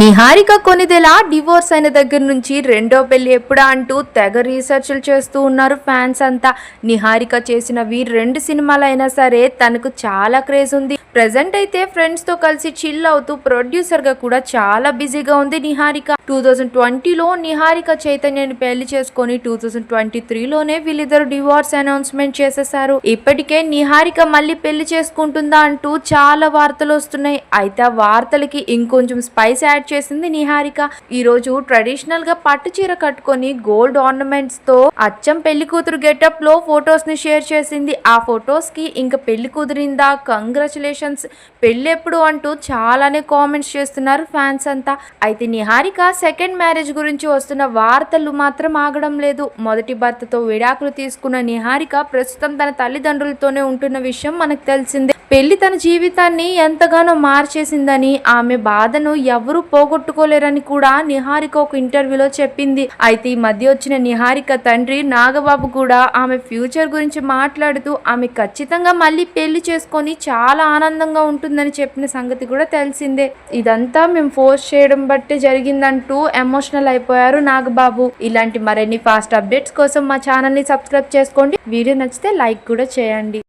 Niharika Konidela divorce అయిన దగ్గర నుంచి రెండో పెళ్ళి ఎప్పుడా అంటూ తెగ రీసెర్చ్లు చేస్తూ ఉన్నారు ఫ్యాన్స్ అంతా. నిహారిక చేసినవి రెండు సినిమాలు సరే తనకు చాలా క్రేజ్ ఉంది. ప్రెసెంట్ అయితే ఫ్రెండ్స్తో కలిసి చిల్ అవుతూ ప్రొడ్యూసర్గా కూడా చాలా బిజీగా ఉంది నిహారిక. టూ థౌజండ్ ట్వంటీలో నిహారిక చైతన్యని పెళ్ళి చేసుకొని టూ థౌజండ్ ట్వంటీ త్రీలోనే వీళ్ళిద్దరు డివోర్స్ అనౌన్స్మెంట్ చేసేసారు ఇప్పటికే నిహారిక మళ్ళీ పెళ్ళి చేసుకుంటుందా అంటూ చాలా వార్తలు వస్తున్నాయి. అయితే ఆ వార్తలకి ఇంకొంచెం స్పైస్ యాడ్ చేసింది నిహారిక. ఈ రోజు ట్రెడిషనల్గా పట్టు చీర కట్టుకొని గోల్డ్ ఆర్నమెంట్స్తో అచ్చం పెళ్ళి కూతురు గెటప్లో ఫొటోస్ని షేర్ చేసింది. ఆ ఫొటోస్కి ఇంకా పెళ్ళి కుదిరిందా? కంగ్రాచులేషన్స్. పెళ్ళి ఎప్పుడు అంటూ చాలానే కామెంట్స్ చేస్తున్నారు ఫ్యాన్స్ అంతా. అయితే నిహారిక సెకండ్ మ్యారేజ్ గురించి వస్తున్న వార్తలు మాత్రం ఆగడం లేదు. మొదటి భర్తతో విడాకులు తీసుకున్న నిహారిక ప్రస్తుతం తన తల్లిదండ్రులతోనే ఉంటున్న విషయం మనకు తెలిసిందే. పెళ్ళి తన జీవితాన్ని ఎంతగానో మార్చేసిందని ఆమె బాధను ఎవరూ పోగొట్టుకోలేరని కూడా నిహారిక ఒక ఇంటర్వ్యూలో చెప్పింది. అయితే ఈ మధ్య వచ్చిన నిహారిక తండ్రి నాగబాబు కూడా ఆమె ఫ్యూచర్ గురించి మాట్లాడుతూ ఆమె ఖచ్చితంగా మళ్ళీ పెళ్ళి చేసుకొని చాలా ఆనందంగా ఉంటుందని చెప్పిన సంగతి కూడా తెలిసిందే. ఇదంతా మేము ఫోర్స్ చేయడం బట్టే జరిగిందంటూ. ఎమోషనల్ అయిపోయారు నాగబాబు. ఇలాంటి మరిన్ని ఫాస్ట్ అప్డేట్స్ కోసం మా ఛానల్ని సబ్స్క్రైబ్ చేసుకోండి. వీడియో నచ్చితే లైక్ కూడా చేయండి.